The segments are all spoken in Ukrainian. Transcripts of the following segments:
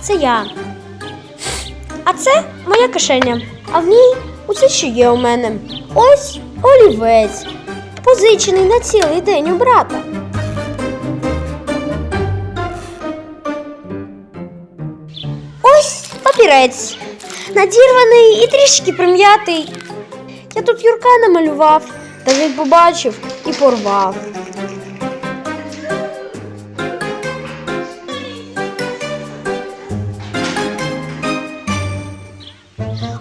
Це я. А це моя кишеня. А в ній усе, що є у мене. Ось олівець, позичений на цілий день у брата. Ось папірець. Надірваний і трішки прим'ятий. Я тут Юрка намалював, та він побачив і порвав.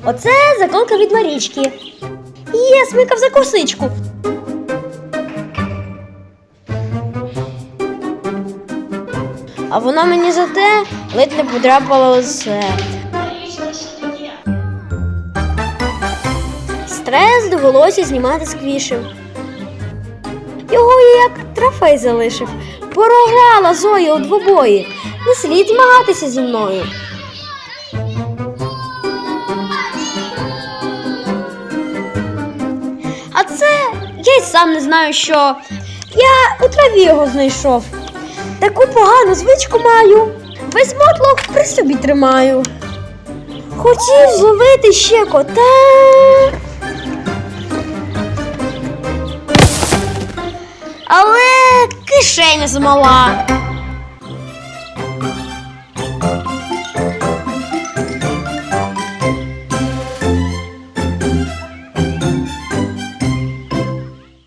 Оце заколка від Марічки. Є, смикав за косичку. А вона мені за те ледь не подряпала лице. Стрес довелося знімати з квішем. Його як трофей залишив. Програла Зоя у двобої. Не слід змагатися зі мною. А це я й сам не знаю що. Я у траві його знайшов. Таку погану звичку маю. Весь мотлох при собі тримаю. Хотів зловити ще кота. Але кишеня замала.